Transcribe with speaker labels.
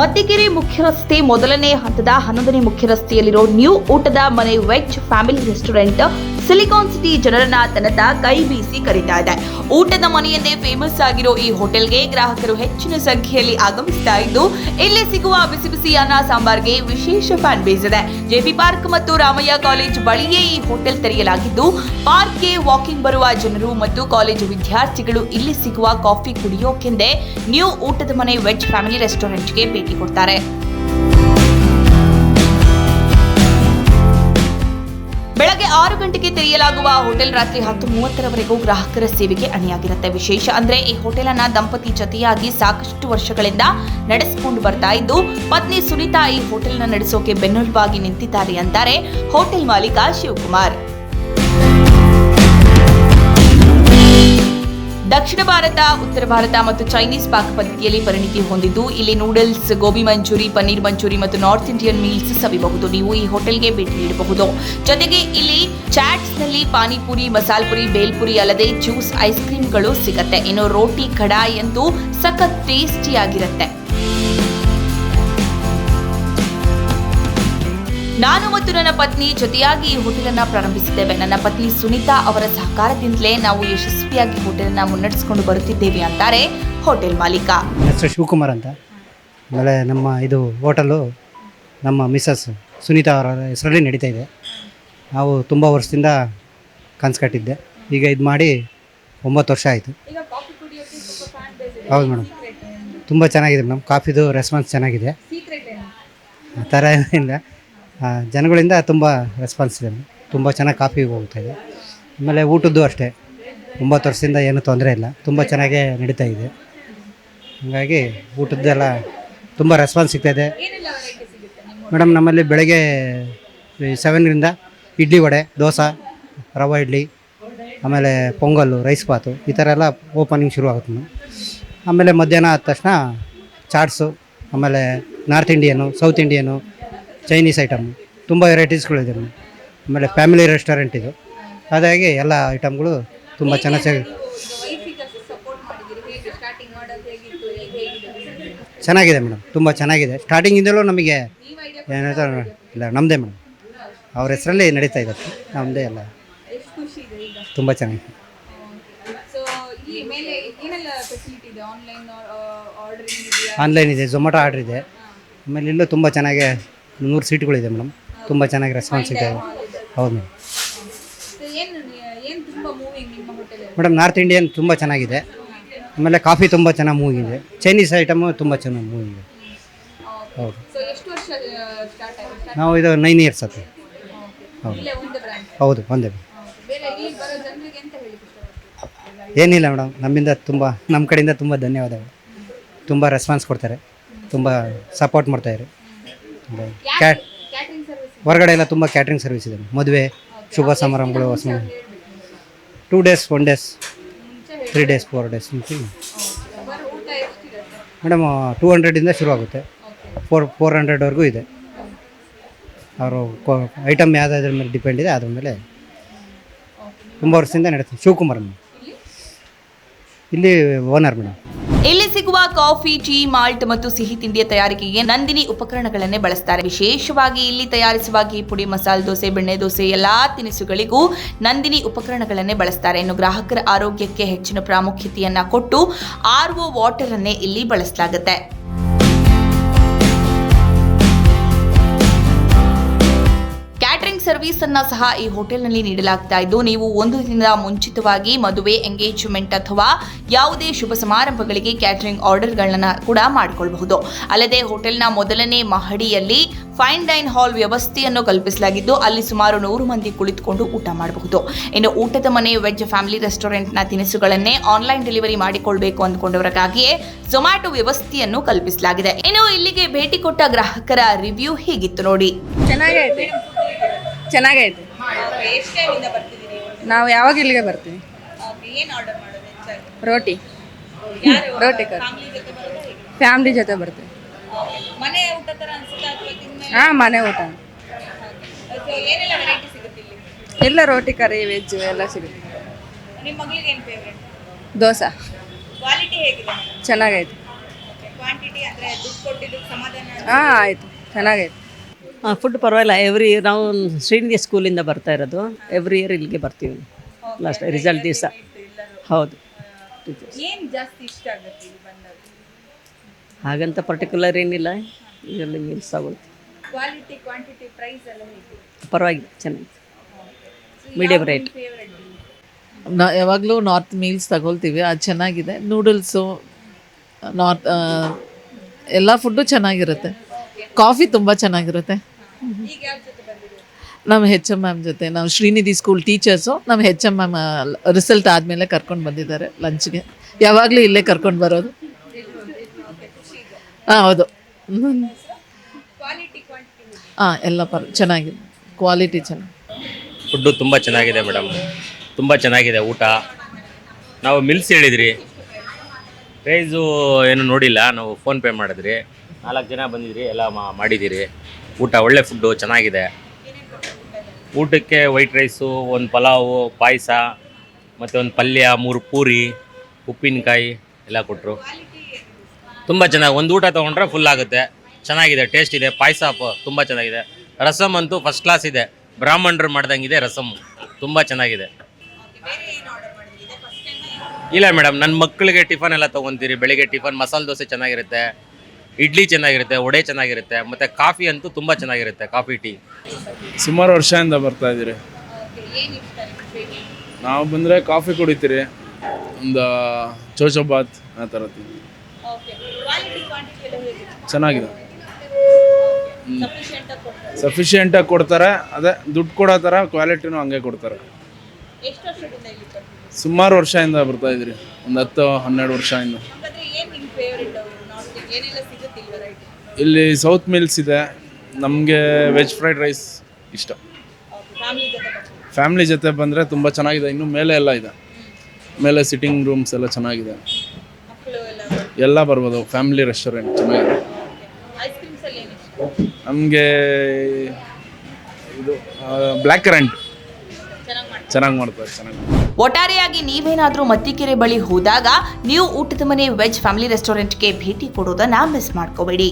Speaker 1: ಮತ್ತಿಕೆರೆ ಮುಖ್ಯರಸ್ತೆ ಮೊದಲನೇ ಹಂತದ ಹನ್ನೊಂದನೇ ಮುಖ್ಯರಸ್ತೆಯಲ್ಲಿರೋ ನ್ಯೂ ಊಟದ ಮನೆ veg family restaurant silicon city ಜನರನ್ನ ತನ್ನತ್ತ ಕೈ ಬೀಸಿ ಕರೀತಾ ಇದೆ. ಊಟದ ಮನೆಯಂದೇ ಫೇಮಸ್ ಆಗಿರೋ ಈ ಹೋಟೆಲ್ಗೆ ಗ್ರಾಹಕರು ಹೆಚ್ಚಿನ ಸಂಖ್ಯೆಯಲ್ಲಿ ಆಗಮಿಸ್ತಾ ಇದ್ದು, ಇಲ್ಲಿ ಸಿಗುವ ಬಿಸಿ ಬಿಸಿ ಅನ್ನ ಸಾಂಬಾರ್ಗೆ ವಿಶೇಷ ಫ್ಯಾನ್ ಬೇಸ್ ಇದೆ. ಜೆಪಿ ಪಾರ್ಕ್ ಮತ್ತು ರಾಮಯ್ಯ ಕಾಲೇಜ್ ಬಳಿಯೇ ಈ ಹೋಟೆಲ್ ತೆರೆಯಲಾಗಿದ್ದು, ಪಾರ್ಕ್ಗೆ ವಾಕಿಂಗ್ ಬರುವ ಜನರು ಮತ್ತು ಕಾಲೇಜು ವಿದ್ಯಾರ್ಥಿಗಳು ಇಲ್ಲಿ ಸಿಗುವ ಕಾಫಿ ಕುಡಿಯೋಕೆಂದೇ ನ್ಯೂ ಊಟದ ಮನೆ ವೆಜ್ ಫ್ಯಾಮಿಲಿ ರೆಸ್ಟೋರೆಂಟ್ಗೆ ಭೇಟಿ ಕೊಡ್ತಾರೆ. ಆರು ಗಂಟೆಗೆ ತೆರೆಯಲಾಗುವ ಹೋಟೆಲ್ ರಾತ್ರಿ ಹತ್ತು ಮೂವತ್ತರವರೆಗೂ ಗ್ರಾಹಕರ ಸೇವೆಗೆ ಅಣಿಯಾಗಿರುತ್ತೆ. ವಿಶೇಷ ಅಂದ್ರೆ ಈ ಹೋಟೆಲ್ ಅನ್ನ ದಂಪತಿ ಜೊತೆಯಾಗಿ ಸಾಕಷ್ಟು ವರ್ಷಗಳಿಂದ ನಡೆಸಿಕೊಂಡು ಬರ್ತಾ ಇದ್ದು, ಪತ್ನಿ ಸುನೀತಾ ಈ ಹೋಟೆಲ್ನ ನಡೆಸೋಕೆ ಬೆನ್ನೆಲುಬಾಗಿ ನಿಂತಿದ್ದಾರೆ ಅಂತಾರೆ ಹೋಟೆಲ್ ಮಾಲೀಕ ಶಿವಕುಮಾರ್. ದಕ್ಷಿಣ ಭಾರತ, ಉತ್ತರ ಭಾರತ ಮತ್ತು ಚೈನೀಸ್ ಪಾಕ ಪದ್ಧತಿಯಲ್ಲಿ ಪರಿಣಿತಿ ಹೊಂದಿದ್ದು, ಇಲ್ಲಿ noodles, gobi manchurian, paneer manchurian ಮತ್ತು ನಾರ್ತ್ ಇಂಡಿಯನ್ ಮೀಲ್ಸ್ ಸವಿಬಹುದು ನೀವು ಈ ಹೋಟೆಲ್ಗೆ ಭೇಟಿ ನೀಡಬಹುದು. ಜೊತೆಗೆ ಇಲ್ಲಿ ಚಾಟ್ಸ್ನಲ್ಲಿ ಪಾನಿಪುರಿ ಮಸಾಲ್ ಪುರಿ ಬೇಲ್ಪುರಿ ಅಲ್ಲದೆ ಜ್ಯೂಸ್, ಐಸ್ ಕ್ರೀಮ್ಗಳು ಸಿಗತ್ತೆ. ಇನ್ನು ರೋಟಿ ಕಡಾಯಿ ಎಂದು ಸಖತ್ ಟೇಸ್ಟಿಯಾಗಿರುತ್ತೆ. ನಾನು ಮತ್ತು ನನ್ನ ಪತ್ನಿ ಜೊತೆಯಾಗಿ ಈ ಹೋಟೆಲನ್ನ ಪ್ರಾರಂಭಿಸಿದ್ದೇವೆ. ನನ್ನ ಪತ್ನಿ ಸುನೀತಾ ಅವರ ಸಹಕಾರದಿಂದಲೇ ನಾವು ಯಶಸ್ವಿಯಾಗಿ ಹೋಟೆಲನ್ನ ಮುನ್ನಡೆಸಿಕೊಂಡು ಬರುತ್ತಿದ್ದೇವೆ ಅಂತಾರೆ ಹೋಟೆಲ್ ಮಾಲೀಕ.
Speaker 2: ಹೆಸರು ಶಿವಕುಮಾರ್ ಅಂತ. ಆಮೇಲೆ ನಮ್ಮ ಇದು ಹೋಟೆಲು ನಮ್ಮ ಮಿಸ್ಸಸ್ ಸುನೀತಾ ಅವರ ಹೆಸರಲ್ಲಿ ನಡೀತಾ ಇದೆ. ನಾವು ತುಂಬ ವರ್ಷದಿಂದ ಕನ್ಸ್ ಕಟ್ಟಿದ್ದೆ. ಈಗ ಇದು ಮಾಡಿ ಒಂಬತ್ತು ವರ್ಷ ಆಯಿತು. ಹೌದು ಮೇಡಮ್. ತುಂಬ ಚೆನ್ನಾಗಿದೆ ಮೇಡಮ್. ಕಾಫಿದು ರೆಸ್ಪಾನ್ಸ್ ಚೆನ್ನಾಗಿದೆ. ಆ ಥರ ಏನಿಲ್ಲ. ಜನಗಳಿಂದ ತುಂಬ ರೆಸ್ಪಾನ್ಸ್ ಇದೆ. ತುಂಬ ಚೆನ್ನಾಗಿ ಕಾಫಿ ಹೋಗ್ತಾ ಇದೆ. ಆಮೇಲೆ ಊಟದ್ದು ಅಷ್ಟೇ. ಒಂಬತ್ತು ವರ್ಷದಿಂದ ಏನೂ ತೊಂದರೆ ಇಲ್ಲ. ತುಂಬ ಚೆನ್ನಾಗೇ ನಡೀತಾ ಇದೆ. ಹಾಗಾಗಿ ಊಟದ್ದೆಲ್ಲ ತುಂಬ ರೆಸ್ಪಾನ್ಸ್ ಸಿಗ್ತಾ ಇದೆ. ಮೇಡಮ್, ನಮ್ಮಲ್ಲಿ ಬೆಳಗ್ಗೆ ಸೆವೆನ್ರಿಂದ ಇಡ್ಲಿ ವಡೆ, ದೋಸೆ, ರವೆ ಇಡ್ಲಿ, ಆಮೇಲೆ ಪೊಂಗಲ್ಲು ರೈಸ್ ಬಾತು ಈ ಥರ ಎಲ್ಲ ಓಪನಿಂಗ್ ಶುರು ಆಗುತ್ತೆ ಆಮೇಲೆ ಮಧ್ಯಾಹ್ನ ಆದ ತಕ್ಷಣ ಚಾಟ್ಸು ಆಮೇಲೆ north Indian south Indian Chinese item ತುಂಬ ವೆರೈಟೀಸ್ಗಳಿದೆ ಮೇಡಮ್ ಆಮೇಲೆ ಫ್ಯಾಮಿಲಿ ರೆಸ್ಟೋರೆಂಟ್ ಇದು. ಹಾಗಾಗಿ ಎಲ್ಲ ಐಟಮ್ಗಳು ತುಂಬ ಚೆನ್ನಾಗಿ ಚೆನ್ನಾಗಿದೆ ಮೇಡಮ್. ತುಂಬ ಚೆನ್ನಾಗಿದೆ. ಸ್ಟಾರ್ಟಿಂಗಿಂದಲೂ ನಮಗೆ ಏನಾಯ್ತು ಇಲ್ಲ ನಮ್ಮದೇ ಮೇಡಮ್. ಅವ್ರ ಹೆಸರಲ್ಲಿ ನಡೀತಾ ಇದೆ. ನಮ್ಮದೇ ಎಲ್ಲ. ತುಂಬ ಚೆನ್ನಾಗಿದೆ.
Speaker 3: ಆನ್ಲೈನ್
Speaker 2: ಇದೆ? ಝೊಮ್ಯಾಟೊ ಆರ್ಡ್ರ್ ಇದೆ ಆಮೇಲೆ ಇಲ್ಲೂ ತುಂಬ ಚೆನ್ನಾಗಿ ನೂರು ಸೀಟ್ಗಳಿದೆ ಮೇಡಮ್. ತುಂಬ ಚೆನ್ನಾಗಿ ರೆಸ್ಪಾನ್ಸ್ ಇದೆ. ಹೌದು ಮೇಡಮ್. ಮೇಡಮ್ ನಾರ್ತ್ ಇಂಡಿಯನ್ ತುಂಬ ಚೆನ್ನಾಗಿದೆ. ಆಮೇಲೆ ಕಾಫಿ ತುಂಬ ಚೆನ್ನಾಗಿ ಮೂವಿಂಗಿದೆ ಚೈನೀಸ್ ಐಟಮು ತುಂಬ ಚೆನ್ನಾಗಿ ಮೂವಿಂಗಿದೆ ಹೌದು. ನಾವು ಇದು ನೈನ್ ಇಯರ್ಸ್ ಆಯ್ತು. ಹೌದು. ಹೌದು ಒಂದೇ ಏನಿಲ್ಲ ಮೇಡಮ್. ನಮ್ಮಿಂದ ತುಂಬ ನಮ್ಮ ಕಡೆಯಿಂದ ತುಂಬ ಧನ್ಯವಾದಗಳು. ತುಂಬ ರೆಸ್ಪಾನ್ಸ್ ಕೊಡ್ತಾರೆ. ತುಂಬ ಸಪೋರ್ಟ್ ಮಾಡ್ತಾಯಿದ್ದಾರೆ ಕ್ಯಾಟ್ ಹೊರಗಡೆ ಎಲ್ಲ ತುಂಬ ಕ್ಯಾಟ್ರಿಂಗ್ ಸರ್ವಿಸ್ ಇದೆ. ಮದುವೆ ಶುಭ ಸಮಾರಂಭಗಳು two days one days three days four days madam two ಹಂಡ್ರೆಡಿಂದ ಶುರು ಆಗುತ್ತೆ. ಫೋರ್ ಫೋರ್ ಹಂಡ್ರೆಡ್ವರೆಗೂ ಇದೆ. ಅವರು ಐಟಮ್ ಯಾವುದಾದ್ರ ಮೇಲೆ ಡಿಪೆಂಡ್ ಇದೆ ಅದ್ರ ಮೇಲೆ ತುಂಬ ವರ್ಷದಿಂದ ನಡೀತೀವಿ ಶಿವಕುಮಾರ್ ಮೇಡಮ್ ಇಲ್ಲಿ? ಓನರ್ ಮೇಡಮ್
Speaker 1: ಇಲ್ಲಿ ಸಿಗುವ ಕಾಫಿ, ಟೀ, ಮಾಲ್ಟ್ ಮತ್ತು ಸಿಹಿ ತಿಂಡಿಯ ತಯಾರಿಕೆಗೆ ನಂದಿನಿ ಉಪಕರಣಗಳನ್ನೇ ಬಳಸ್ತಾರೆ. ವಿಶೇಷವಾಗಿ ಇಲ್ಲಿ ತಯಾರಿಸುವ ಘೀ ಪುಡಿ, ಮಸಾಲೆ ದೋಸೆ, ಬೆಣ್ಣೆ ದೋಸೆ, ಎಲ್ಲಾ ತಿನಿಸುಗಳಿಗೂ ನಂದಿನಿ ಉಪಕರಣಗಳನ್ನೇ ಬಳಸ್ತಾರೆ. ಇನ್ನು ಗ್ರಾಹಕರ ಆರೋಗ್ಯಕ್ಕೆ ಹೆಚ್ಚಿನ ಪ್ರಾಮುಖ್ಯತೆಯನ್ನ ಕೊಟ್ಟು ಆರ್ ಒ ವಾಟರ್ ಅನ್ನೇ ಇಲ್ಲಿ ಬಳಸಲಾಗುತ್ತೆ. ಸರ್ವಿಸ್ ಅನ್ನ ಸಹ ಈ ಹೋಟೆಲ್ನಲ್ಲಿ ನೀಡಲಾಗ್ತಾ ಇದ್ದು, ನೀವು ಒಂದು ದಿನದ ಮುಂಚಿತವಾಗಿ ಮದುವೆ, ಎಂಗೇಜ್ಮೆಂಟ್ ಅಥವಾ ಯಾವುದೇ ಶುಭ ಸಮಾರಂಭಗಳಿಗೆ ಕ್ಯಾಟರಿಂಗ್ ಆರ್ಡರ್ಗಳನ್ನ ಕೂಡ ಮಾಡಿಕೊಳ್ಳಬಹುದು ಅಲ್ಲದೆ ಹೋಟೆಲ್ನ ಮೊದಲನೇ ಮಹಡಿಯಲ್ಲಿ ಫೈನ್ ಡೈನ್ ಹಾಲ್ ವ್ಯವಸ್ಥೆಯನ್ನು ಕಲ್ಪಿಸಲಾಗಿದ್ದು, ಅಲ್ಲಿ ಸುಮಾರು ನೂರು ಮಂದಿ ಕುಳಿತುಕೊಂಡು ಊಟ ಮಾಡಬಹುದು. ಇನ್ನು ಊಟದ ಮನೆ, ವೆಜ್ ಫ್ಯಾಮಿಲಿ ರೆಸ್ಟೋರೆಂಟ್ನ ತಿನಿಸುಗಳನ್ನೇ ಆನ್ಲೈನ್ ಡೆಲಿವರಿ ಮಾಡಿಕೊಳ್ಬೇಕು ಅಂದ್ಕೊಂಡವರಿಗಾಗಿಯೇ ಝೊಮ್ಯಾಟೊ ವ್ಯವಸ್ಥೆಯನ್ನು ಕಲ್ಪಿಸಲಾಗಿದೆ. ಇನ್ನು ಇಲ್ಲಿಗೆ ಭೇಟಿ ಕೊಟ್ಟ ಗ್ರಾಹಕರ ರಿವ್ಯೂ ಹೀಗಿತ್ತು ನೋಡಿ.
Speaker 4: ಚೆನ್ನಾಗೈತೆ. ಚೆನ್ನಾಗೈತೆ. ನಾವು ಯಾವಾಗ ಇಲ್ಲಿಗೆ ಬರ್ತೀವಿ? ರೋಟಿ. ರೋಟಿ ಕರ್?
Speaker 3: ಫ್ಯಾಮ್ಲಿ ಜೊತೆ
Speaker 4: ಬರ್ತೀವಿ. ಹಾಂ ಮನೆ ಊಟ. ಎಲ್ಲ ರೋಟಿ ಕರಿ ವೆಜ್ ಎಲ್ಲ ಸಿಗುತ್ತೆ. ದೋಸೆ. ಚೆನ್ನಾಗೈತೆ. ಹಾಂ ಆಯಿತು. ಚೆನ್ನಾಗೈತೆ.
Speaker 5: ಫುಡ್ ಪರವಾಗಿಲ್ಲ. ಎವ್ರಿ ಇಯರ್ ನಾವು ಶ್ರೀನಿಧಿ ಸ್ಕೂಲಿಂದ ಬರ್ತಾ ಇರೋದು. ಎವ್ರಿ ಇಯರ್ ಇಲ್ಲಿಗೆ ಬರ್ತೀವಿ. ಲಾಸ್ಟ್ ರಿಸಲ್ಟ್ ದಿವಸ. ಹೌದು.
Speaker 3: ಏನ್ ಜಾಸ್ತಿ ಇಷ್ಟ ಆಗುತ್ತೆ ಇಲ್ಲಿ ಬಂದಾಗ
Speaker 5: ಹಾಗಂತ ಪರ್ಟಿಕ್ಯುಲರ್ ಏನಿಲ್ಲ. ಇದರಲ್ಲಿ ಮೀಲ್ಸ್ ಆಗುತ್ತೆ
Speaker 3: ಕ್ವಾಲಿಟಿ ಕ್ವಾಂಟಿಟಿ ಪ್ರೈಸ್ ಎಲ್ಲ ಹೇಗೆ?
Speaker 5: ಪರವಾಗಿಲ್ಲ. ಚೆನ್ನಾಗಿ. ಮೀಡಿಯಂ ರೇಟ್
Speaker 3: ಫೇವ್ರೆಟ್
Speaker 6: ನಾ ಯಾವಾಗಲೂ ನಾರ್ತ್ ಮೀಲ್ಸ್ ತಗೊಳ್ತೀವಿ. ಅದು ಚೆನ್ನಾಗಿದೆ. ನೂಡಲ್ಸು ನಾರ್ತ್ ಎಲ್ಲ ಫುಡ್ಡು ಚೆನ್ನಾಗಿರುತ್ತೆ. ಕಾಫಿ ತುಂಬ ಚೆನ್ನಾಗಿರುತ್ತೆ.
Speaker 3: ಈಗ ಯಾರ ಜೊತೆ ಬಂದಿದೆ
Speaker 6: ನಮ್ಮ ಹೆಚ್ ಎಂ ಮ್ಯಾಮ್ ಜೊತೆ. ನಾವು ಶ್ರೀನಿಧಿ ಸ್ಕೂಲ್ ಟೀಚರ್ಸು ನಮ್ಮ ಹೆಚ್ ಎಂ ಮ್ಯಾಮ್ ರಿಸಲ್ಟ್ ಆದಮೇಲೆ ಕರ್ಕೊಂಡು ಬಂದಿದ್ದಾರೆ ಲಂಚ್ಗೆ ಯಾವಾಗಲೂ ಇಲ್ಲೇ ಕರ್ಕೊಂಡು ಬರೋದು. ಹಾಂ ಹೌದು.
Speaker 3: ಕ್ವಾಲಿಟಿ ಕ್ವಾಂಟಿಟಿ
Speaker 6: ಹಾಂ ಎಲ್ಲ ಪರ್ ಚೆನ್ನಾಗಿದೆ. ಕ್ವಾಲಿಟಿ ಚೆನ್ನಾಗಿ
Speaker 7: ಫುಡ್ಡು ತುಂಬ ಚೆನ್ನಾಗಿದೆ ಮೇಡಮ್ ತುಂಬ ಚೆನ್ನಾಗಿದೆ ಊಟ. ನಾವು ಮಿಲ್ಸ್ ಹೇಳಿದ್ರಿ. ಪ್ರೈಸು ಏನು ನೋಡಿಲ್ಲ. ನಾವು ಫೋನ್ಪೇ ಮಾಡಿದ್ರಿ. ನಾಲ್ಕು ಜನ ಬಂದಿದ್ರಿ. ಎಲ್ಲ ಮಾ- ಮಾಡಿದ್ದೀರಿ. ಊಟ, ಒಳ್ಳೆ ಫುಡ್ಡು ಚೆನ್ನಾಗಿದೆ. ಊಟಕ್ಕೆ ವೈಟ್ ರೈಸು ಒಂದು ಪಲಾವು, ಪಾಯಸ, ಮತ್ತು ಒಂದು ಪಲ್ಯ, ಮೂರು ಪೂರಿ, ಉಪ್ಪಿನಕಾಯಿ ಎಲ್ಲ ಕೊಟ್ಟರು ತುಂಬ ಚೆನ್ನಾಗಿ, ಒಂದು ಊಟ ತೊಗೊಂಡ್ರೆ ಫುಲ್ ಆಗುತ್ತೆ. ಚೆನ್ನಾಗಿದೆ ಟೇಸ್ಟ್ ಇದೆ, ಪಾಯಸ ತುಂಬ ಚೆನ್ನಾಗಿದೆ. ರಸಮ್ ಅಂತೂ ಫಸ್ಟ್ ಕ್ಲಾಸ್ ಇದೆ. ಬ್ರಾಹ್ಮಣರು ಮಾಡ್ದಂಗಿದೆ ರಸಮ್ ತುಂಬ ಚೆನ್ನಾಗಿದೆ. ಇಲ್ಲ ಮೇಡಮ್ ನನ್ನ ಮಕ್ಕಳಿಗೆ ಟಿಫನ್ ಎಲ್ಲ ತೊಗೊತೀರಿ, ಬೆಳಿಗ್ಗೆ ಟಿಫನ್ ಮಸಾಲೆ ದೋಸೆ ಚೆನ್ನಾಗಿರುತ್ತೆ. ಇಡ್ಲಿ ಚೆನ್ನಾಗಿರುತ್ತೆ, ವಡೆ ಚೆನ್ನಾಗಿರುತ್ತೆ, ಮತ್ತು ಕಾಫಿ ಅಂತೂ ತುಂಬ ಚೆನ್ನಾಗಿರುತ್ತೆ, ಕಾಫಿ, ಟೀ.
Speaker 8: ಸುಮಾರು ವರ್ಷದಿಂದ ಬರ್ತಾ ಇದ್ದೀರಿ. ನಾವು ಬಂದರೆ ಕಾಫಿ ಕುಡಿತೀರಿ, ಒಂದು ಚೋಚೋಬಾತ್ ಆ ಥರ ಚೆನ್ನಾಗಿದೆ. ಸಫಿಷಿಯಂಟಾಗಿ ಕೊಡ್ತಾರೆ, ಅದೇ ದುಡ್ಡು ಕೊಡೋ ಥರ ಕ್ವಾಲಿಟಿನೂ ಹಂಗೆ ಕೊಡ್ತಾರೆ. ಸುಮಾರು ವರ್ಷದಿಂದ ಬರ್ತಾ ಇದ್ದೀರಿ, ಒಂದು ಹತ್ತು, ಹನ್ನೆರಡು ವರ್ಷದಿಂದ
Speaker 3: ಇಲ್ಲಿ
Speaker 8: ಸೌತ್ ಮಿಲ್ಸ್ ಇದೆ. ನಮಗೆ ವೆಜ್ ಫ್ರೈಡ್ ರೈಸ್ ಇಷ್ಟ.
Speaker 3: ಫ್ಯಾಮಿಲಿ ಜೊತೆ
Speaker 8: ಬಂದರೆ ತುಂಬ ಚೆನ್ನಾಗಿದೆ. ಇನ್ನು ಮೇಲೆ ಎಲ್ಲ ಇದೆ. ಮೇಲೆ ಸಿಟ್ಟಿಂಗ್ ರೂಮ್ಸ್ ಎಲ್ಲ ಚೆನ್ನಾಗಿದೆ.
Speaker 3: ಎಲ್ಲ
Speaker 8: ಬರ್ಬೋದು. ಫ್ಯಾಮಿಲಿ ರೆಸ್ಟೋರೆಂಟ್ ಚೆನ್ನಾಗಿದೆ. ನಮಗೆ ಇದು ಬ್ಲ್ಯಾಕ್ ಕರೆಂಟ್ ಚೆನ್ನಾಗಿ ಮಾಡ್ತಾರೆ. ಚೆನ್ನಾಗಿ
Speaker 1: ಒಟ್ಟಾರೆಯಾಗಿ ನೀವೇನಾದರೂ ಮತ್ತಿಕೆರೆ ಬಳಿ ಹೋದಾಗ ನೀವು ಊಟದ ಮನೆ ವೆಜ್ ಫ್ಯಾಮಿಲಿ ರೆಸ್ಟೋರೆಂಟ್ಗೆ ಭೇಟಿ ಕೊಡೋದನ್ನ ಮಿಸ್ ಮಾಡ್ಕೋಬೇಡಿ.